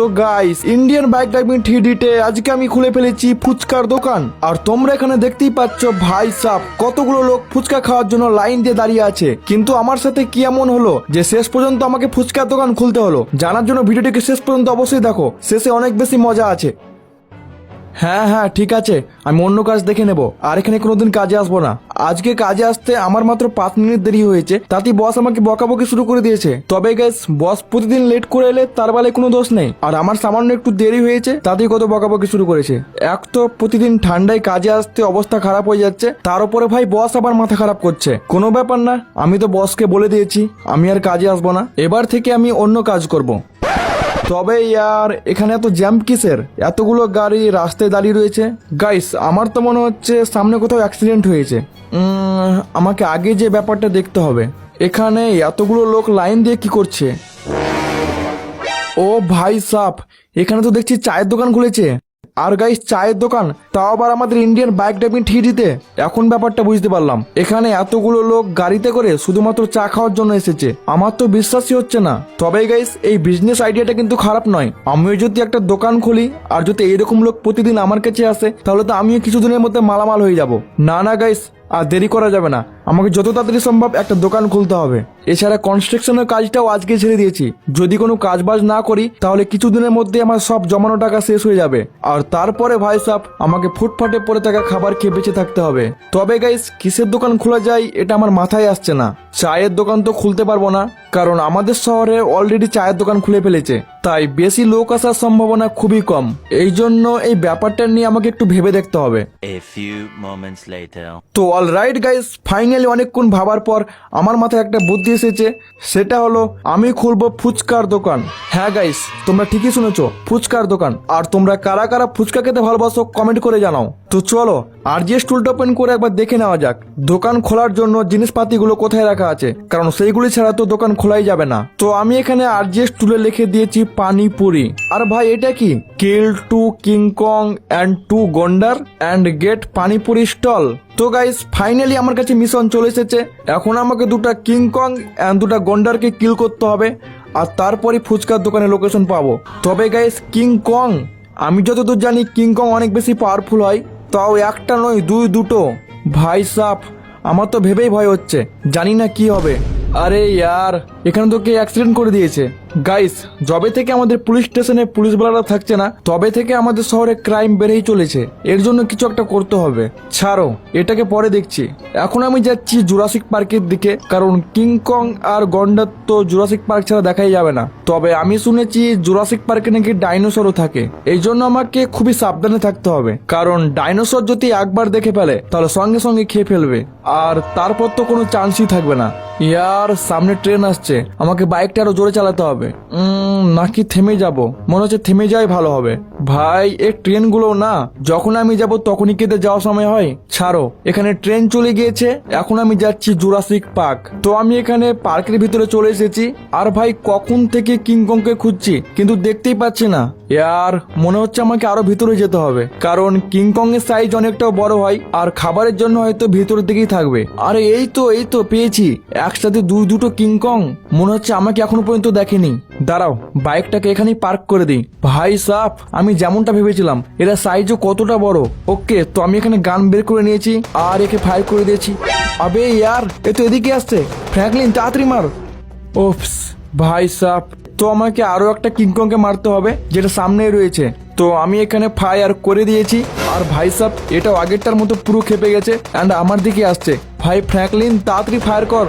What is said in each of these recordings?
তো guys Indian bike driving three থ্রিডিতে আজকে আমি খুলে ফেলেছি ফুচকার দোকান। আর তোমরা এখানে দেখতেই পাচ্ছ, ভাই সাপ কতগুলো লোক ফুচকা খাওয়ার জন্য লাইন দিয়ে দাঁড়িয়ে আছে। কিন্তু আমার সাথে কি এমন হলো যে শেষ পর্যন্ত আমাকে ফুচকার দোকান খুলতে হলো? জানার জন্য ভিডিওটিকে শেষ পর্যন্ত অবশ্যই দেখো। শেষে অনেক বেশি মজা আছে। হ্যাঁ হ্যাঁ ঠিক আছে। আমি অন্য কাজ দেখে নেব। আর এখানে কোনোদিন কাজে আসব না। আজকে কাজে আসতে আমার মাত্র পাঁচ মিনিট দেরি হয়েছে। তাতেই বস আমাকে বকাবকি শুরু করে দিয়েছে। তবে গ্যাস বস প্রতিদিন লেট করে এলে তার বেলায় কোনো দোষ নেই। আর আমার সামান্য একটু দেরি হয়েছে, তাতেই কত বকাবকি শুরু করেছে। এক তো প্রতিদিন ঠান্ডায় কাজে আসতে অবস্থা খারাপ হয়ে যাচ্ছে। তার উপরে ভাই বস আবার মাথা খারাপ করছে। কোনো ব্যাপার না, আমি তো বসকে বলে দিয়েছি। আমি আর কাজে আসব না। এবার থেকে আমি অন্য কাজ করব। তবে ইয়ার, এখানে এত জ্যাম কিসের? এতগুলো গাড়ি রাস্তায় দাঁড়িয়ে রয়েছে। গাইস আমার তো মনে হচ্ছে সামনে কোথাও অ্যাক্সিডেন্ট হয়েছে। আমাকে আগে যে ব্যাপারটা দেখতে হবে। এখানে এতগুলো লোক লাইন দিয়ে কি করছে? ও ভাই সাপ, এখানে তো দেখছি চায়ের দোকান খুলেছে। আর গাইস চায়ের দোকান, তাও আবার আমাদের ইন্ডিয়ান বাইক ড্রাইভিং ঠিরিতে এখন ব্যাপারটা বুঝতে পারলাম। এখানে এতগুলো লোক গাড়িতে করে শুধুমাত্র চা খাওয়ার জন্য এসেছে। আমার তো বিশ্বাসই হচ্ছে না। তবে গাইস এই বিজনেস আইডিয়াটা কিন্তু খারাপ নয়। আমিও যদি একটা দোকান খুলি, আর যদি এইরকম লোক প্রতিদিন আমার কাছে আসে, তাহলে তো আমিও কিছুদিনের মধ্যে মালামাল হয়ে যাব। না না গাইস আর দেরি করা যাবে না। আমাকে যত তাড়াতাড়ি সম্ভব একটা দোকান খুলতে হবে। এছাড়া কনস্ট্রাকশনের কাজটাও আজকে ছেড়ে দিয়েছি। যদি কোনো কাজ বাজ না করি তাহলে কিছুদিনের মধ্যে আমার সব জমানো টাকা শেষ হয়ে যাবে। আর তারপরে ভাই সাহ আমাকে ফুটফাটে পড়ে থাকা খাবার খেয়ে বেঁচে থাকতে হবে। তবে গাইস কিসের দোকান খোলা যায় এটা আমার মাথায় আসছে না। চায়ের দোকান তো খুলতে পারব না কারণ আমাদের শহরে অলরেডি চায়ের দোকান খুলে ফেলেছে। তাই বেশি লোক আসার সম্ভাবনা খুবই কম। এই জন্য এই ব্যাপারটা নিয়ে আমাকে একটু ভেবে দেখতে হবে. তো অল রাইট গাইস ফাইনালি অনেকক্ষণ ভাবার পর আমার মাথায় একটা বুদ্ধি এসেছে। সেটা হলো, আমি খুলবো ফুচকার দোকান। হ্যাঁ গাইস তোমরা ঠিকই শুনেছো, ফুচকার দোকান। আর তোমরা কারা কারা ফুচকা খেতে ভালোবাসো কমেন্ট করে জানাও। তো চলো আর যে স্টুলটা ওপেন করে একবার দেখে নেওয়া যাক। দোকান খোলার জন্য জিনিসপাতিগুলো কোথায় রাখা আছে? কারণ সেইগুলি ছাড়া তো দোকান খোলাই যাবে না। তো আমি এখানে আর যে স্টুলে লিখে দিয়েছি পানিপুরি। আর ভাই, এটা কি? Kill two King Kong and two গন্ডার অ্যান্ড গেট পানিপুরি স্টল তো গাইস ফাইনালি আমার কাছে মিশন চলে এসেছে। এখন আমাকে দুটো কিংকং অ্যান্ড দুটো গন্ডারকে কিল করতে হবে, আর তারপরে ফুচকার দোকানে লোকেশন পাবো। তবে গাইস কিংকং আমি যতদূর জানি কিংকং অনেক বেশি পাওয়ারফুল হয়, তাও একটা নয়, দুই দুটো। ভাই সাপ, আমার তো ভেবেই ভয় হচ্ছে, জানি না কি হবে। আরে, ইয়ার, এখানে তো কে অ্যাক্সিডেন্ট করে দিয়েছে। গাইস যবে থেকে আমাদের পুলিশ স্টেশনে পুলিশ পুলিশওয়ালারা থাকছে না, তবে থেকে আমাদের শহরে ক্রাইম বেড়েই চলেছে। এর জন্য কিছু একটা করতে হবে। ছাড়ো, এটাকে পরে দেখছি। এখন আমি যাচ্ছি জুরাসিক পার্কের দিকে, কারণ কিংকং আর গন্ডার তো জুরাসিক পার্ক ছাড়া দেখাই যাবে না। তবে আমি শুনেছি জুরাসিক পার্কে নাকি ডাইনোসরও থাকে। এই জন্য আমাকে খুবই সাবধানে থাকতে হবে। কারণ ডাইনোসর যদি একবার দেখে ফেলে, তাহলে সঙ্গে সঙ্গে খেয়ে ফেলবে। আর তারপর তো কোনো চান্সই থাকবে না। ইয়ার, সামনে ট্রেন আসছে। আমাকে বাইকটা আরও জোরে চালাতে হবে। উম, নাকি থেমে যাব? মনে হচ্ছে থেমে যাই ভালো হবে। ভাই এই ট্রেনগুলো না যখন আমি যাব তখনই কেটে যাওয়ার সময় হয়। ছাড়ো এখানে ট্রেন চলে গিয়েছে এখন আমি যাচ্ছি জুরাসিক পার্ক তো আমি এখানে পার্কের ভিতরে চলে এসেছি আর ভাই কখন থেকে কিংকংকে খুঁজছি কিন্তু দেখতেই পাচ্ছি না। ইয়ার মনে হচ্ছে আমাকে আরও ভিতরে যেতে হবে কারণ কিংকং এর সাইজ অনেকটাও বড় হয় আর খাবারের জন্য হয়তো ভিতরের দিকেই থাকবে। আরে এই তো এই তো পেয়েছি। একসাথে দুই দুটো কিংকং মনে হচ্ছে আমাকে এখনও পর্যন্ত দেখেনি। দাঁড়াও, বাইকটাকে এখানেই পার্ক করে দিই। ভাই সাপ আমি যেমনটা ভেবেছিলাম, এরা সাইজও কতটা বড়। ওকে, তো আমি এখানে গান বের করে নিয়েছি, আর একে ফায়ার করে দিয়েছি। আবে ইয়ার, এ তো এদিকে আসছে। ফ্র্যাঙ্কলিন তাড়াতাড়ি মার। ওপস ভাই সাপ তো আমাকে আরও একটা কিংকংকে মারতে হবে, যেটা সামনেই রয়েছে। তো আমি এখানে ফায়ার করে দিয়েছি, আর ভাই সাপ এটাও আগেরটার মতো পুরো খেপে গেছে অ্যান্ড আমার দিকে আসছে। ভাই ফ্র্যাঙ্কলিন তাড়াতাড়ি ফায়ার কর।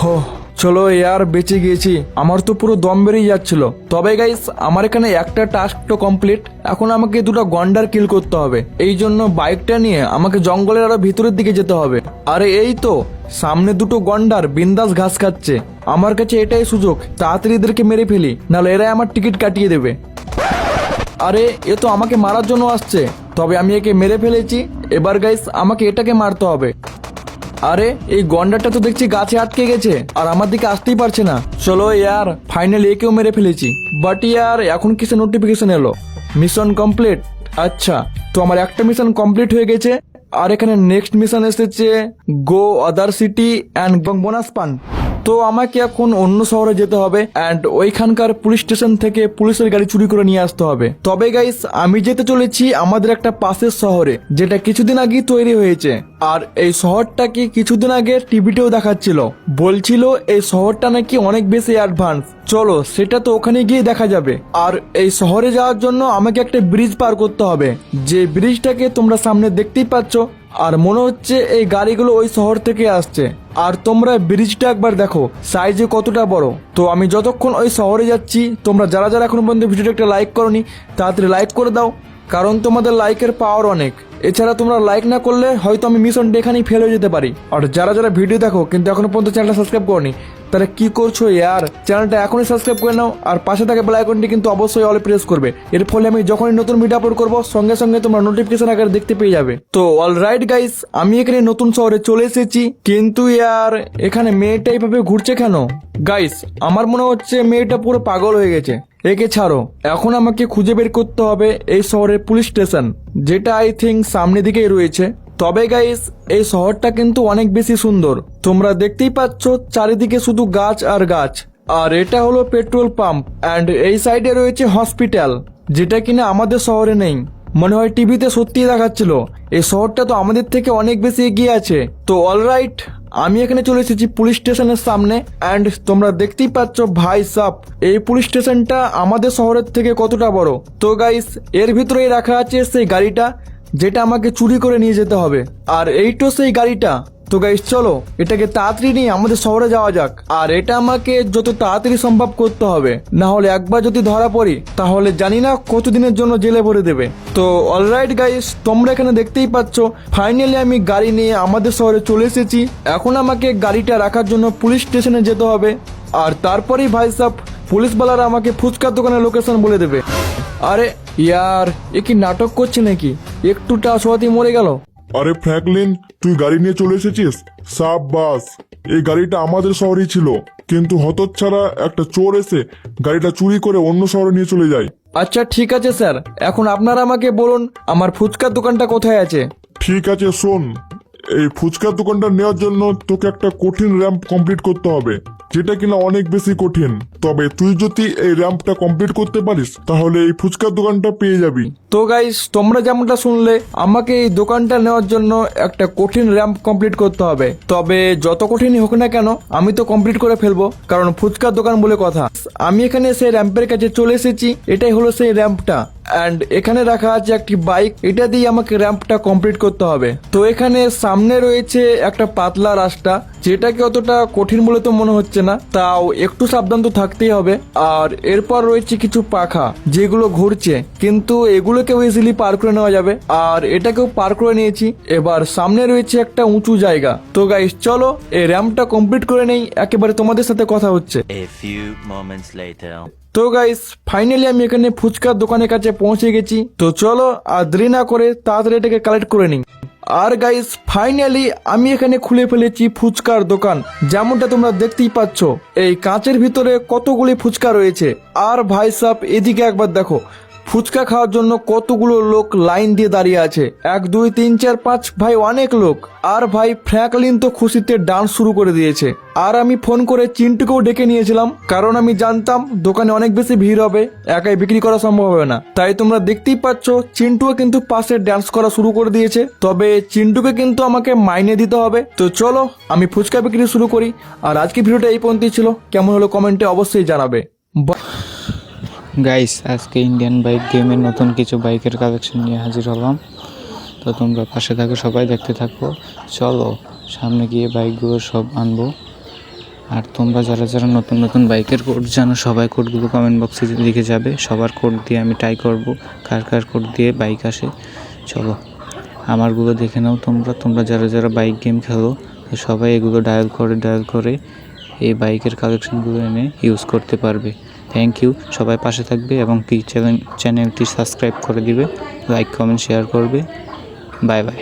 হো। চলো এয়ার বেঁচে গিয়েছি। আমার তো পুরো দম বেরিয়ে যাচ্ছিল। তবে গাইস আমার এখানে একটা টাস্ক তো কমপ্লিট এখন আমাকে দুটো গন্ডার কিল করতে হবে। এই জন্য বাইকটা নিয়ে আমাকে জঙ্গলের আরও ভিতরের দিকে যেতে হবে। আরে এই তো, সামনে দুটো গন্ডার বিন্দাস ঘাস খাচ্ছে। আমার কাছে এটাই সুযোগ, তাড়াতাড়ি এদেরকে মেরে ফেলি, নাহলে এরাই আমার টিকিট কাটিয়ে দেবে। আরে, এ তো আমাকে মারার জন্য আসছে। তবে আমি একে মেরে ফেলেছি। এবার গাইস আমাকে এটাকে মারতে হবে। আরে, এই গন্ডারটা তো দেখছি গাছে আটকে গেছে, আর আমার দিকে আসতেই পারছে না। চলো ইয়ার ফাইনালি একেও মেরে ফেলেছি। বাট ইয়ার, এখন কিসে নোটিফিকেশন এলো। মিশন কমপ্লিট আচ্ছা তো আমার একটা মিশন কমপ্লিট হয়ে গেছে, আর এখানে নেক্সট মিশন এসেছে go other city and bonus পান তো আমাকে এখন অন্য শহরে যেতে হবে অ্যান্ড ওইখানকার পুলিশ স্টেশন থেকে পুলিশের গাড়ি চুরি করে নিয়ে আসতে হবে। তবে গাইস আমি যেতে চলেছি আমাদের একটা পাশের শহরে, যেটা কিছুদিন আগেই তৈরি হয়েছে। আর এই শহরটাকে কিছুদিন আগে টিভিতেও দেখাচ্ছিল। বলছিল এই শহরটা নাকি অনেক বেশি অ্যাডভান্স চলো, সেটা তো ওখানে গিয়ে দেখা যাবে। আর এই শহরে যাওয়ার জন্য আমাকে একটা ব্রিজ পার করতে হবে। যে ব্রিজটাকে তোমরা সামনে দেখতেই পাচ্ছ, আর মনে হচ্ছে এই গাড়িগুলো ওই শহর থেকে আসছে। আর তোমরা ব্রিজটা একবার দেখো সাইজে কতটা বড়। তো আমি যতক্ষণ ওই শহরে যাচ্ছি, তোমরা যারা যারা এখন পর্যন্ত ভিডিওটা একটা লাইক করনি, তাড়াতাড়ি লাইক করে দাও, কারণ তোমাদের লাইকের পাওয়ার অনেক। এছাড়া তোমরা লাইক না করলে হয়তো আমি মিশনটা এখানেই ফেল হয়ে যেতে পারি। আর যারা যারা ভিডিও দেখো, কিন্তু এখনও পর্যন্ত চ্যানেলটা সাবস্ক্রাইব করনি তাহলে কি করছ ইয়ার? চ্যানেলটা এখনই সাবস্ক্রাইব করে নাও, আর পাশে থাকে বেল আইকনটি কিন্তু অবশ্যই অল প্রেস করবে। এর ফলে আমি যখনই নতুন ভিডিও আপলোড করব, সঙ্গে সঙ্গে তোমরা নোটিফিকেশন আকারে দেখতে পেয়ে যাবে। তো অল রাইট গাইস আমি এখানে নতুন শহরে চলে এসেছি, কিন্তু ইয়ার, এখানে মেয়েটা এইভাবে ঘুরছে কেন? গাইস আমার মনে হচ্ছে মেয়েটা পুরো পাগল হয়ে গেছে। একে ছাড়ো। এখন আমাকে খুঁজে বের করতে হবে এই শহরের পুলিশ স্টেশন, যেটা আই থিঙ্ক সামনে দিকেই রয়েছে। তবে গাইস এই শহরটা কিন্তু অনেক বেশি সুন্দর। তোমরা দেখতেই পাচ্ছ চারিদিকে শুধু গাছ আর গাছ। আর এটা হলো পেট্রোল পাম্প অ্যান্ড এই সাইডে রয়েছে হসপিটাল যেটা কিনা আমাদের শহরে নেই। মনে হয় টিভিতে সত্যিই দেখাচ্ছিল। এই শহরটা তো আমাদের থেকে অনেক বেশি এগিয়ে আছে। তো অলরাইট আমি এখানে চলে এসেছি পুলিশ স্টেশনের সামনে অ্যান্ড তোমরা দেখতেই পাচ্ছ ভাই সাপ, এই পুলিশ স্টেশনটা আমাদের শহরের থেকে কতটা বড়। তো গাইস এর ভিতরেই রাখা আছে সেই গাড়িটা। যেটা আমাকে চুরি করে নিয়ে যেতে হবে। আর এই তো সেই গাড়িটা। তো গাইস চলো, এটাকে তাড়াতাড়ি নিয়ে আমাদের শহরে যাওয়া যাক। আর এটা আমাকে যত তাড়াতাড়ি সম্ভব করতে হবে। না হলে একবার যদি ধরা পড়ি, তাহলে জানি না কতদিনের জন্য জেলে ভরে দেবে। তো অলরাইট গাইস তোমরা এখানে দেখতেই পাচ্ছ ফাইনালি আমি গাড়ি নিয়ে আমাদের শহরে চলে এসেছি। এখন আমাকে গাড়িটা রাখার জন্য পুলিশ স্টেশনে যেতে হবে। আর তারপরেই ভাই সাহ পুলিশওয়ালারা আমাকে ফুচকার দোকানের লোকেশন বলে দেবে। আরে, ইয়ার, এ কি নাটক করছে নাকি? একটু টাসওয়াতি মরে গেল। আরে ফ্র্যাঙ্কলিন তুই গাড়ি নিয়ে চলে এসেছিস? সাব বাস এই গাড়িটা আমাদের শহরেই ছিল। কিন্তু হতচ্ছাড়া একটা চোর এসে গাড়িটা চুরি করে অন্য শহরে নিয়ে চলে যায়। আচ্ছা ঠিক আছে স্যার। এখন আপনারা আমাকে বলুন আমার ফুচকার দোকানটা কোথায় আছে? ঠিক আছে শোন। এই ফুচকার দোকানটা নেওয়ার জন্য তোকে একটা কঠিন র্যাম্প কমপ্লিট করতে হবে, যেটা কিনা অনেক বেশি কঠিন। তবে তুই যদি এই র্যাম্পটা কমপ্লিট করতে পারিস, তাহলে এই ফুচকার দোকানটা পেয়ে যাবি। তো গাইস তোমরা যেমনটা শুনলে, আমাকে এই দোকানটা নেওয়ার জন্য একটা কঠিন র্যাম্প কমপ্লিট করতে হবে। তবে যত কঠিনই হোক না কেন, আমি তো কমপ্লিট করে ফেলব, কারণ ফুচকার দোকান বলে কথা। আমি এখানে সেই র্যাম্পের কাছে চলে এসেছি, এটাই হলো সেই র্যাম্পটা অ্যান্ড এখানে রাখা আছে একটি বাইক এটা দিয়ে আমাকে র্যাম্পটা কমপ্লিট করতে হবে। তো এখানে সামনে রয়েছে একটা পাতলা রাস্তা। যেটাকে অতটা কঠিন বলে তো মনে হচ্ছে না। তাও একটু সাবধান তো থাকতেই হবে। আর এরপর রয়েছে কিছু পাখা যেগুলো ঘুরছে। কিন্তু এগুলোকেও ইজিলি পার করে নেওয়া যাবে। আর এটাকেও পার করে নিয়েছি। এবার সামনে রয়েছে একটা উঁচু জায়গা। তো গাইস চলো এই র্যাম্পটা কমপ্লিট করে নেই। একেবারে তোমাদের সাথে কথা হচ্ছে. তো গাইস ফাইনালি আমি এখানে ফুচকার দোকানের কাছে পৌঁছে গেছি। তো চলো আর দেরি না করে তাড়াতাড়ি এটাকে কালেক্ট করে নিই। আর গাইস ফাইনালি আমি এখানে খুলে ফেলেছি ফুচকার দোকান। যেমনটা তোমরা দেখতেই পাচ্ছ, এই কাঁচের ভিতরে কতগুলি ফুচকা রয়েছে। আর ভাই সাপ এদিকে একবার দেখো ফুচকা খাওয়ার জন্য কতগুলো লোক লাইন দিয়ে দাঁড়িয়ে আছে? এক, দুই, তিন, চার, পাঁচ, ভাই, অনেক লোক। আর ভাই, ফ্র্যাঙ্কলিন তো খুশিতে ডান্স শুরু করে দিয়েছে। আর আমি ফোন করে চিন্টুকেও ডেকে নিয়েছিলাম, কারণ আমি জানতাম দোকানে অনেক বেশি ভিড় হবে, একাই বিক্রি করা সম্ভব হবে না। তাই তোমরা দেখতেই পাচ্ছ, চিন্টুও কিন্তু পাশে ডান্স করা শুরু করে দিয়েছে। তবে চিন্টুকে কিন্তু আমাকে মাইনে দিতে হবে। তো চলো, আমি ফুচকা বিক্রি শুরু করি। আর আজকে ভিডিওটা এই পর্যন্তই ছিল। কেমন হলো কমেন্টে অবশ্যই জানাবে। গাইস আজকে ইন্ডিয়ান বাইক গেমের নতুন কিছু বাইকের কালেকশন নিয়ে হাজির হলাম। তো তোমরা পাশে থাকো, সবাই দেখতে থাকো। চলো, সামনে গিয়ে বাইকগুলো সব আনব। আর তোমরা যারা যারা নতুন নতুন বাইকের কোড জানো, সবাই কোডগুলো কমেন্ট বক্সে লিখে যাবে। সবার কোড দিয়ে আমি ট্রাই করব, কার কার কোড দিয়ে বাইক আসে। চলো, আমারগুলো দেখে নাও তোমরা। তোমরা যারা যারা বাইক গেম খেলো, সবাই এগুলো ডায়াল করে ডায়াল করে এই বাইকের কালেকশনগুলো এনে ইউজ করতে পারবে। থ্যাংক ইউ সবাই পাশে থাকবে এবং কি চ্যানেলটি সাবস্ক্রাইব করে দিবে লাইক কমেন্ট শেয়ার করবে। Bye bye